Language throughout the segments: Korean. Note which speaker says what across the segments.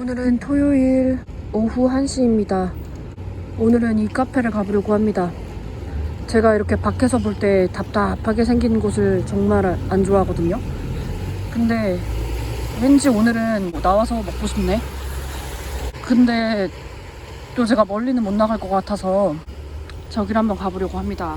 Speaker 1: 오늘은 토요일 오후 1시입니다. 오늘은 이 카페를 가보려고 합니다. 제가 이렇게 밖에서 볼 때 답답하게 생긴 곳을 정말 안 좋아하거든요. 근데 왠지 오늘은 나와서 먹고 싶네. 근데 또 제가 멀리는 못 나갈 것 같아서 저기를 한번 가보려고 합니다.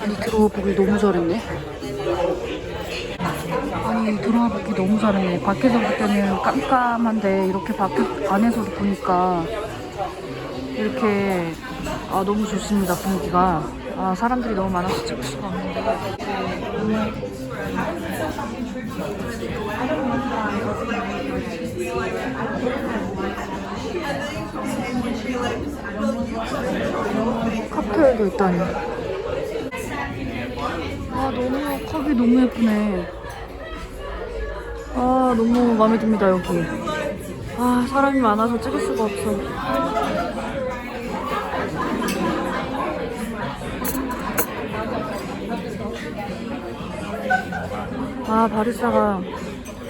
Speaker 1: 아니 들어와 보길 너무 잘했네. 아니 들어와 보기 너무 잘했네. 밖에서 볼 때는 깜깜한데 이렇게 밖에 안에서 보니까 이렇게 아 너무 좋습니다 분위기가. 아 사람들이 너무 많아서 찍을 수가 없는데. 칵테일도 있다니. 아 너무 컵이 너무 예쁘네. 아 너무 마음에 듭니다 여기. 아 사람이 많아서 찍을 수가 없어. 아 바리스타가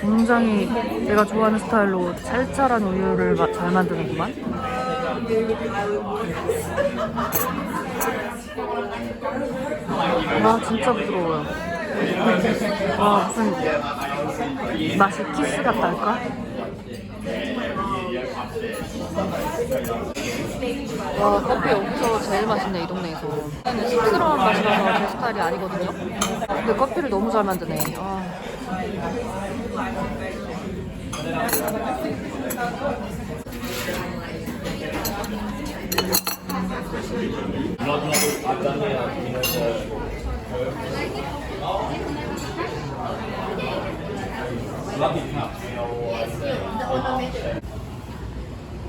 Speaker 1: 굉장히 내가 좋아하는 스타일로 찰찰한 우유를 마- 잘 만드는구만. 와 진짜 부드러워요. 와 무슨 맛이 키스 같다 할까? 와 커피 여기서 제일 맛있네 이 동네에서. 저는 씁쓸한 맛이라서 제 스타일이 아니거든요. 근데 커피를 너무 잘 만드네. 아.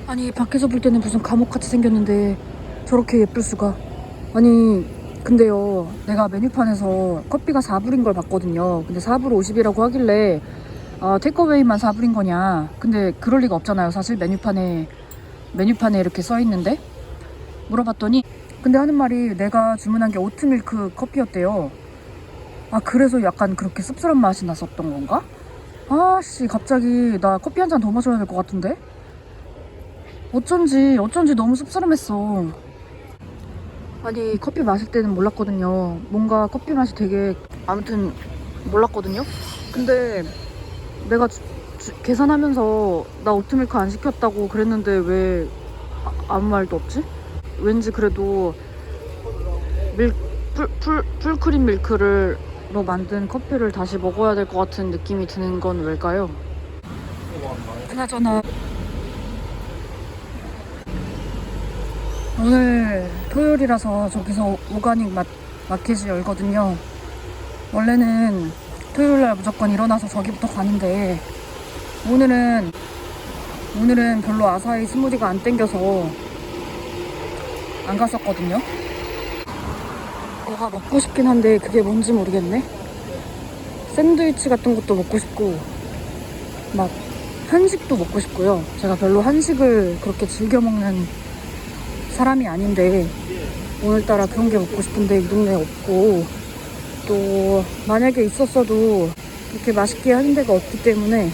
Speaker 1: 아니 밖에서 볼 때는 무슨 감옥같이 생겼는데 저렇게 예쁠 수가? 아니 근데요 내가 메뉴판에서 커피가 4불인 걸 봤거든요. 근데 4불 50이라고 하길래 아 테이크어웨이만 4불인 거냐? 근데 그럴 리가 없잖아요 사실. 메뉴판에 메뉴판에 이렇게 써 있는데 물어봤더니 근데 하는 말이 내가 주문한 게 오트밀크 커피였대요 아 그래서 약간 그렇게 씁쓸한 맛이 났었던 건가? 아씨 갑자기 나 커피 한 잔 더 마셔야 될 것 같은데 어쩐지 어쩐지 너무 씁쓸했어. 아니 커피 마실 때는 몰랐거든요. 뭔가 커피 맛이 되게 아무튼 몰랐거든요. 근데 내가 주- 주- 계산하면서 나 오트밀크 안 시켰다고 그랬는데 왜 아, 무 말도 없지? 왠지 그래도 밀, 풀, 풀, 풀크림 밀크를 로 만든 커피를 다시 먹어야 될 것 같은 느낌이 드는 건 왜일까요? 그나저나 오늘 토요일이라서 저기서 오가닉 마, 마켓이 열거든요. 원래는 토요일날 무조건 일어나서 저기부터 가는데 오늘은 오늘은 별로 아사히 스무디가 안 땡겨서 안 갔었거든요. 뭐가 먹고 싶긴 한데 그게 뭔지 모르겠네. 샌드위치 같은 것도 먹고 싶고 막 한식도 먹고 싶고요. 제가 별로 한식을 그렇게 즐겨 먹는 사람이 아닌데 오늘따라 그런 게 먹고 싶은데 이 동네에 없고 또 만약에 있었어도 그렇게 맛있게 하는 데가 없기 때문에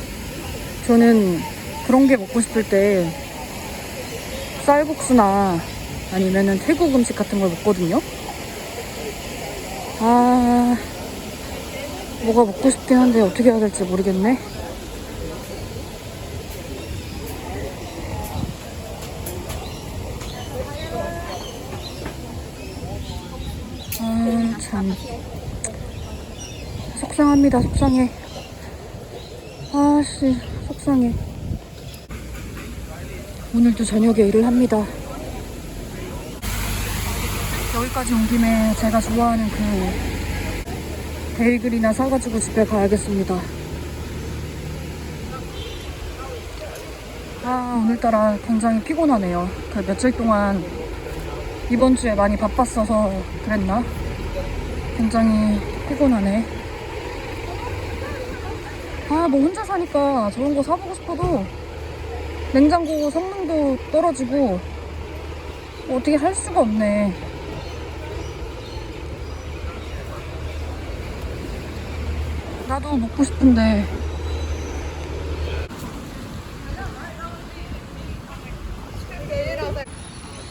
Speaker 1: 저는 그런 게 먹고 싶을 때 쌀국수나 아니면은 태국 음식 같은 걸 먹거든요. 아 뭐가 먹고 싶긴 한데 어떻게 해야 될지 모르겠네. 아, 참. 속상합니다, 속상해. 아씨, 속상해. 오늘도 저녁에 일을 합니다. 여기까지 온 김에 제가 좋아하는 그 베이글이나 사가지고 집에 가야겠습니다. 아, 오늘따라 굉장히 피곤하네요. 그 며칠 동안 이번 주에 많이 바빴어서 그랬나? 굉장히 피곤하네. 아, 뭐 혼자 사니까 저런 거 사보고 싶어도 냉장고 성능도 떨어지고 어떻게 할 수가 없네. 나도 먹고 싶은데.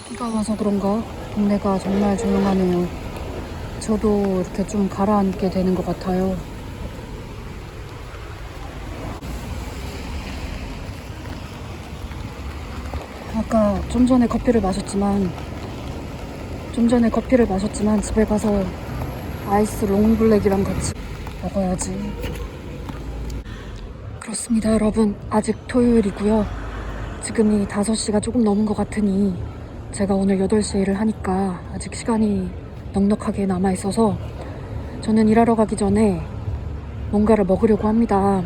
Speaker 1: 비가 와서 그런가 동네가 정말 조용하네요. 저도 이렇게 좀 가라앉게 되는 것 같아요. 아까 좀 전에 커피를 마셨지만 좀 전에 커피를 마셨지만 집에 가서 아이스 롱블랙이랑 같이 먹어야지. 그렇습니다, 여러분. 아직 토요일이고요. 지금이 5시가 조금 넘은 것 같으니 제가 오늘 8시에 일을 하니까 아직 시간이 넉넉하게 남아 있어서 저는 일하러 가기 전에 뭔가를 먹으려고 합니다.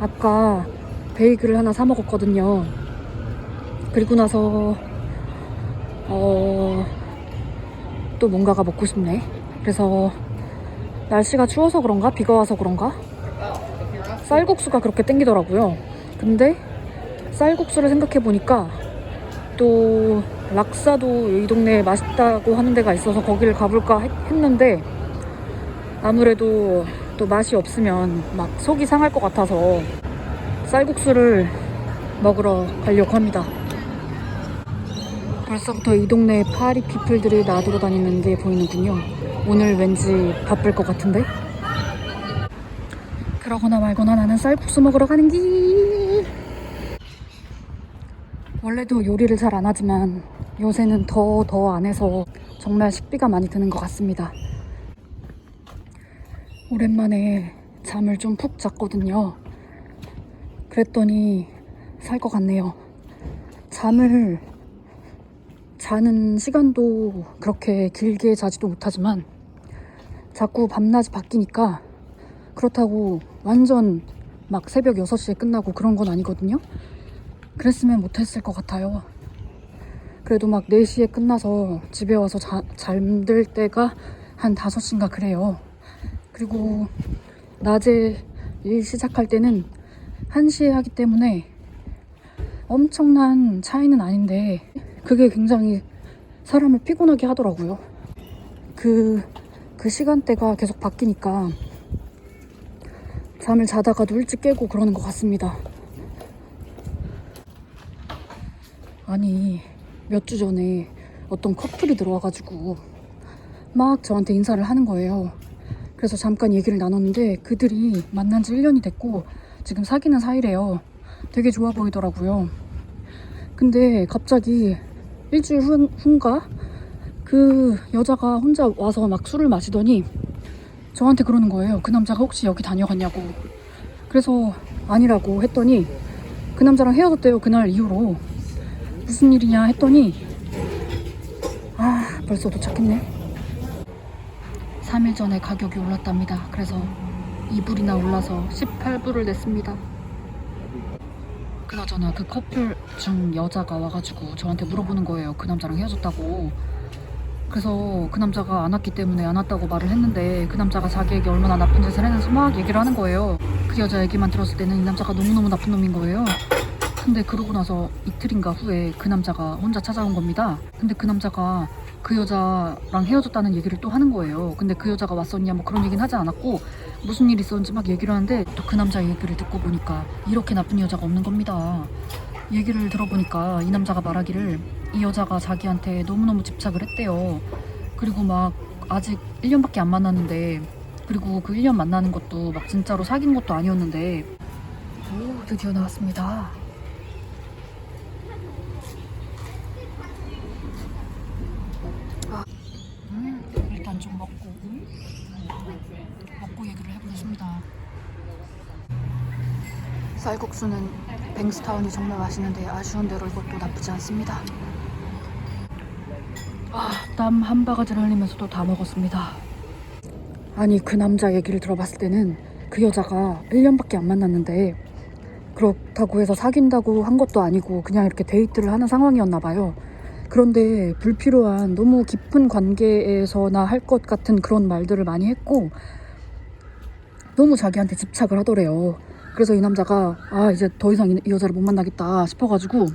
Speaker 1: 아까 베이글을 하나 사 먹었거든요. 그리고 나서 어, 또 뭔가가 먹고 싶네. 그래서 날씨가 추워서 그런가? 비가 와서 그런가? 쌀국수가 그렇게 땡기더라고요. 근데 쌀국수를 생각해 보니까 또 락사도 이 동네에 맛있다고 하는 데가 있어서 거기를 가볼까 했- 했는데 아무래도 또 맛이 없으면 막 속이 상할 것 같아서 쌀국수를 먹으러 가려고 합니다. 벌써부터 이 동네에 파리 피플들이 나돌아 다니는 게 보이는군요. 오늘 왠지 바쁠 것 같은데? 그러거나 말거나 나는 쌀국수 먹으러 가는 길. 원래도 요리를 잘 안 하지만 요새는 더 더 안 해서 정말 식비가 많이 드는 것 같습니다. 오랜만에 잠을 좀 푹 잤거든요. 그랬더니 살 것 같네요. 잠을 자는 시간도 그렇게 길게 자지도 못하지만 자꾸 밤낮이 바뀌니까 그렇다고 완전 막 새벽 6시에 끝나고 그런 건 아니거든요. 그랬으면 못했을 것 같아요. 그래도 막 4시에 끝나서 집에 와서 자, 잠들 때가 한 5시인가 그래요. 그리고 낮에 일 시작할 때는 1시에 하기 때문에 엄청난 차이는 아닌데 그게 굉장히 사람을 피곤하게 하더라고요. 그, 그 시간대가 계속 바뀌니까 잠을 자다가도 일찍 깨고 그러는 것 같습니다. 아니, 몇 주 전에 어떤 커플이 들어와가지고 막 저한테 인사를 하는 거예요. 그래서 잠깐 얘기를 나눴는데 그들이 만난 지 1년이 됐고 지금 사귀는 사이래요. 되게 좋아 보이더라고요. 근데 갑자기 일주일 후, 후인가? 그 여자가 혼자 와서 막 술을 마시더니 저한테 그러는 거예요. 그 남자가 혹시 여기 다녀갔냐고. 그래서 아니라고 했더니 그 남자랑 헤어졌대요. 그날 이후로. 무슨 일이냐 했더니 아 벌써 도착했네. 3일 전에 가격이 올랐답니다. 그래서 2불이나 올라서 18불을 냈습니다. 그나저나 그 커플 중 여자가 와가지고 저한테 물어보는 거예요. 그 남자랑 헤어졌다고. 그래서 그 남자가 안 왔기 때문에 안 왔다고 말을 했는데 그 남자가 자기에게 얼마나 나쁜 짓을 했는지 막 얘기를 하는 거예요. 그 여자 얘기만 들었을 때는 이 남자가 너무너무 나쁜 놈인 거예요. 근데 그러고 나서 이틀인가 후에 그 남자가 혼자 찾아온 겁니다. 근데 그 남자가 그 여자랑 헤어졌다는 얘기를 또 하는 거예요. 근데 그 여자가 왔었냐 뭐 그런 얘기는 하지 않았고 무슨 일 있었는지 막 얘기를 하는데 또 그 남자 얘기를 듣고 보니까 이렇게 나쁜 여자가 없는 겁니다. 얘기를 들어보니까 이 남자가 말하기를 이 여자가 자기한테 너무너무 집착을 했대요. 그리고 막 아직 1년밖에 안 만났는데 그리고 그 1년 만나는 것도 막 진짜로 사귄 것도 아니었는데 오 드디어 나왔습니다. 아, 음, 일단 좀 먹고 먹고 얘기를 해보겠습니다. 쌀국수는 뱅스타운이 정말 맛있는데 아쉬운 대로 이것도 나쁘지 않습니다. 아, 땀 한 바가지를 흘리면서도 다 먹었습니다. 아니 그 남자 얘기를 들어봤을 때는 그 여자가 1년밖에 안 만났는데 그렇다고 해서 사귄다고 한 것도 아니고 그냥 이렇게 데이트를 하는 상황이었나 봐요. 그런데 불필요한 너무 깊은 관계에서나 할 것 같은 그런 말들을 많이 했고 너무 자기한테 집착을 하더래요. 그래서 이 남자가 아 이제 더 이상 이, 이 여자를 못 만나겠다 싶어가지고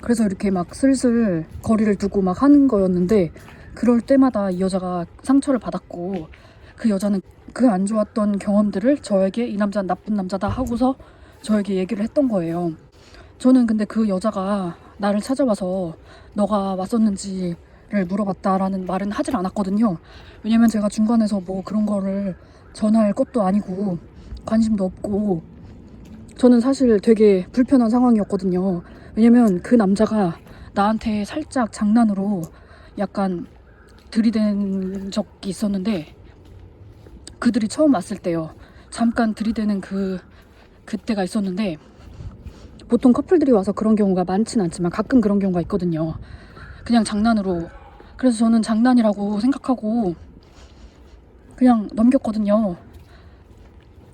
Speaker 1: 그래서 이렇게 막 슬슬 거리를 두고 막 하는 거였는데 그럴 때마다 이 여자가 상처를 받았고 그 여자는 그 안 좋았던 경험들을 저에게 이 남자는 나쁜 남자다 하고서 저에게 얘기를 했던 거예요. 저는 근데 그 여자가 나를 찾아와서 너가 왔었는지를 물어봤다라는 말은 하질 않았거든요. 왜냐면 제가 중간에서 뭐 그런 거를 전할 것도 아니고 관심도 없고 저는 사실 되게 불편한 상황이었거든요. 왜냐면 그 남자가 나한테 살짝 장난으로 약간 들이댄 적이 있었는데 그들이 처음 왔을 때요. 잠깐 들이대는 그 그때가 있었는데 보통 커플들이 와서 그런 경우가 많진 않지만 가끔 그런 경우가 있거든요. 그냥 장난으로. 그래서 저는 장난이라고 생각하고 그냥 넘겼거든요.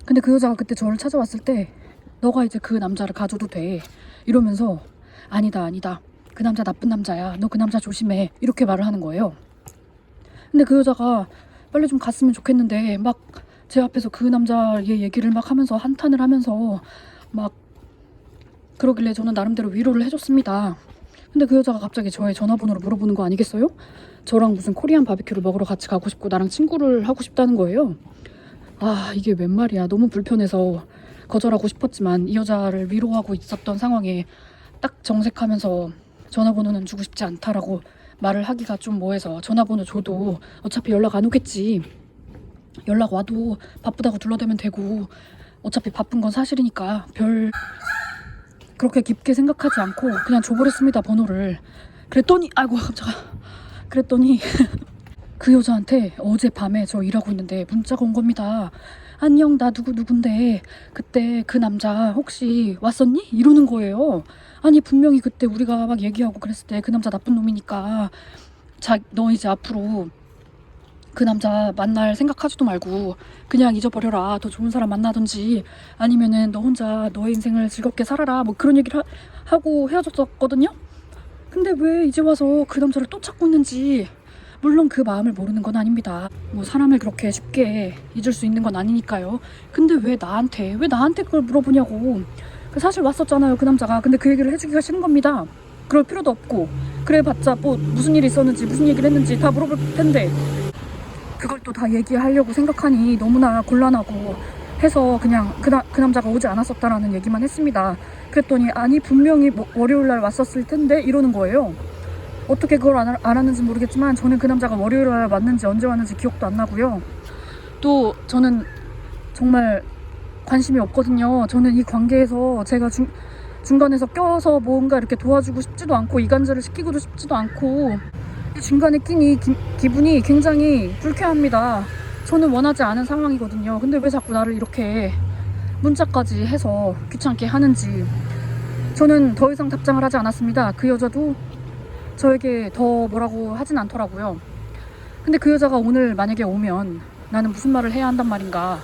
Speaker 1: 근데 그 여자가 그때 저를 찾아왔을 때 너가 이제 그 남자를 가져도 돼. 이러면서 아니다, 아니다. 그 남자 나쁜 남자야. 너 그 남자 조심해. 이렇게 말을 하는 거예요. 근데 그 여자가 빨리 좀 갔으면 좋겠는데 막 제 앞에서 그 남자의 얘기를 막 하면서 한탄을 하면서 막 그러길래 저는 나름대로 위로를 해줬습니다. 근데 그 여자가 갑자기 저의 전화번호를 물어보는 거 아니겠어요? 저랑 무슨 코리안 바비큐를 먹으러 같이 가고 싶고 나랑 친구를 하고 싶다는 거예요. 아 이게 웬 말이야. 너무 불편해서 거절하고 싶었지만 이 여자를 위로하고 있었던 상황에 딱 정색하면서 전화번호는 주고 싶지 않다라고 말을 하기가 좀 뭐해서 전화번호 줘도 어차피 연락 안 오겠지. 연락 와도 바쁘다고 둘러대면 되고 어차피 바쁜 건 사실이니까 별 그렇게 깊게 생각하지 않고 그냥 줘버렸습니다 번호를. 그랬더니 아이고 깜짝아. 그랬더니 그 여자한테 어젯밤에 저 일하고 있는데 문자가 온 겁니다. 안녕 나 누구 누군데? 그때 그 남자 혹시 왔었니? 이러는 거예요. 아니 분명히 그때 우리가 막 얘기하고 그랬을 때 그 남자 나쁜 놈이니까. 자 너 이제 앞으로 그 남자 만날 생각하지도 말고 그냥 잊어버려라. 더 좋은 사람 만나든지 아니면은 너 혼자 너의 인생을 즐겁게 살아라. 뭐 그런 얘기를 하, 고 헤어졌었거든요. 근데 왜 이제 와서 그 남자를 또 찾고 있는지 물론 그 마음을 모르는 건 아닙니다. 뭐 사람을 그렇게 쉽게 잊을 수 있는 건 아니니까요. 근데 왜 나한테 왜 나한테 그걸 물어보냐고. 그 사실 왔었잖아요 그 남자가. 근데 그 얘기를 해주기가 싫은 겁니다. 그럴 필요도 없고 그래봤자 뭐 무슨 일이 있었는지 무슨 얘기를 했는지 다 물어볼 텐데 그걸 또 다 얘기하려고 생각하니 너무나 곤란하고 해서 그냥 그, 나, 그 남자가 오지 않았었다라는 얘기만 했습니다. 그랬더니 아니 분명히 뭐 월요일 날 왔었을 텐데 이러는 거예요. 어떻게 그걸 안, 알- 알았는지 모르겠지만 저는 그 남자가 월요일 날 왔는지 언제 왔는지 기억도 안 나고요. 또 저는 정말 관심이 없거든요. 저는 이 관계에서 제가 중, 중간에서 껴서 뭔가 이렇게 도와주고 싶지도 않고 이간질을 시키고도 싶지도 않고 이 중간에 끼니 기, 기분이 굉장히 불쾌합니다. 저는 원하지 않은 상황이거든요. 근데 왜 자꾸 나를 이렇게 문자까지 해서 귀찮게 하는지 저는 더 이상 답장을 하지 않았습니다. 그 여자도 저에게 더 뭐라고 하진 않더라고요. 근데 그 여자가 오늘 만약에 오면 나는 무슨 말을 해야 한단 말인가.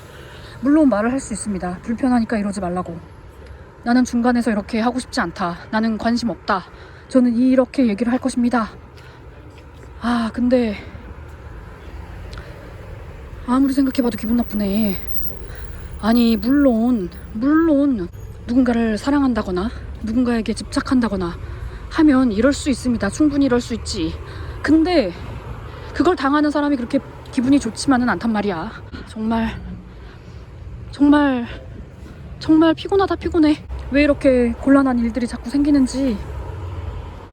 Speaker 1: 물론 말을 할 수 있습니다. 불편하니까 이러지 말라고. 나는 중간에서 이렇게 하고 싶지 않다. 나는 관심 없다. 저는 이렇게 얘기를 할 것입니다. 아, 근데 아무리 생각해봐도 기분 나쁘네. 아니, 물론, 물론 누군가를 사랑한다거나 누군가에게 집착한다거나 하면 이럴 수 있습니다. 충분히 이럴 수 있지. 근데 그걸 당하는 사람이 그렇게 기분이 좋지만은 않단 말이야. 정말, 정말, 정말 피곤하다, 피곤해. 왜 이렇게 곤란한 일들이 자꾸 생기는지